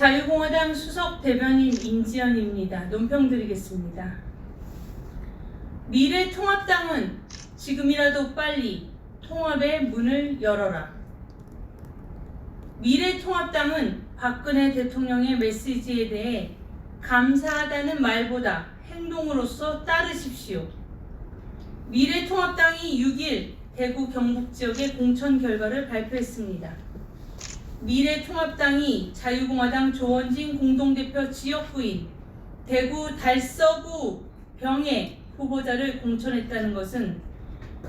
자유공화당 수석 대변인 임지연입니다. 논평 드리겠습니다. 미래 통합당은 지금이라도 빨리 통합의 문을 열어라. 미래 통합당은 박근혜 대통령의 메시지에 대해 감사하다는 말보다 행동으로서 따르십시오. 미래통합당이 6일 대구 경북 지역의 공천 결과를 발표했습니다. 미래통합당이 자유공화당 조원진 공동대표 지역구인 대구 달서구 병해 후보자를 공천했다는 것은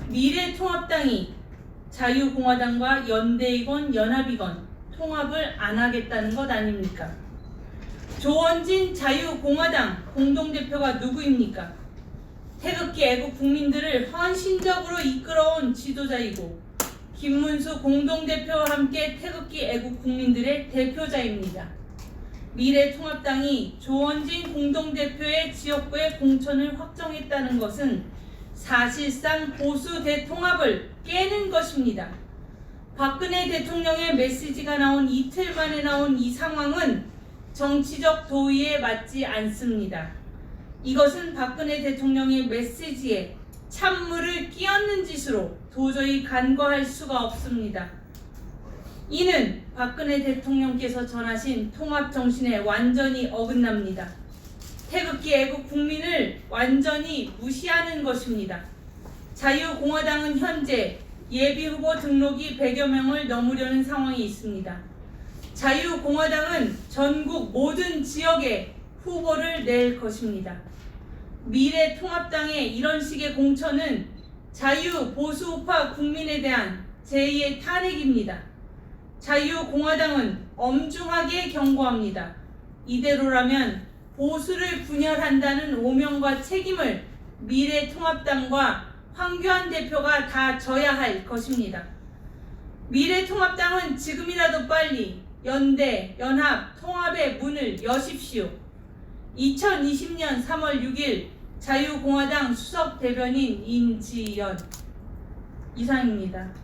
미래통합당이 자유공화당과 연대이건 연합이건 통합을 안 하겠다는 것 아닙니까? 조원진 자유공화당 공동대표가 누구입니까? 태극기 애국 국민들을 헌신적으로 이끌어온 지도자이고 김문수 공동대표와 함께 태극기 애국 국민들의 대표자입니다. 미래통합당이 조원진 공동대표의 지역구의 공천을 확정했다는 것은 사실상 보수 대통합을 깨는 것입니다. 박근혜 대통령의 메시지가 나온 이틀 만에 나온 이 상황은 정치적 도의에 맞지 않습니다. 이것은 박근혜 대통령의 메시지에 찬물을 끼얹는 짓으로 도저히 간과할 수가 없습니다. 이는 박근혜 대통령께서 전하신 통합 정신에 완전히 어긋납니다. 태극기 애국 국민을 완전히 무시하는 것입니다. 자유공화당은 현재 예비 후보 등록이 100여 명을 넘으려는 상황이 있습니다. 자유공화당은 전국 모든 지역에 후보를 낼 것입니다. 미래 통합당의 이런 식의 공천은 자유 보수우파 국민에 대한 제2의 탄핵입니다. 자유공화당은 엄중하게 경고합니다. 이대로라면 보수를 분열한다는 오명과 책임을 미래통합당과 황교안 대표가 다 져야 할 것입니다. 미래통합당은 지금이라도 빨리 연대, 연합, 통합의 문을 여십시오. 2020년 3월 6일 자유공화당 수석 대변인 인지연 이상입니다.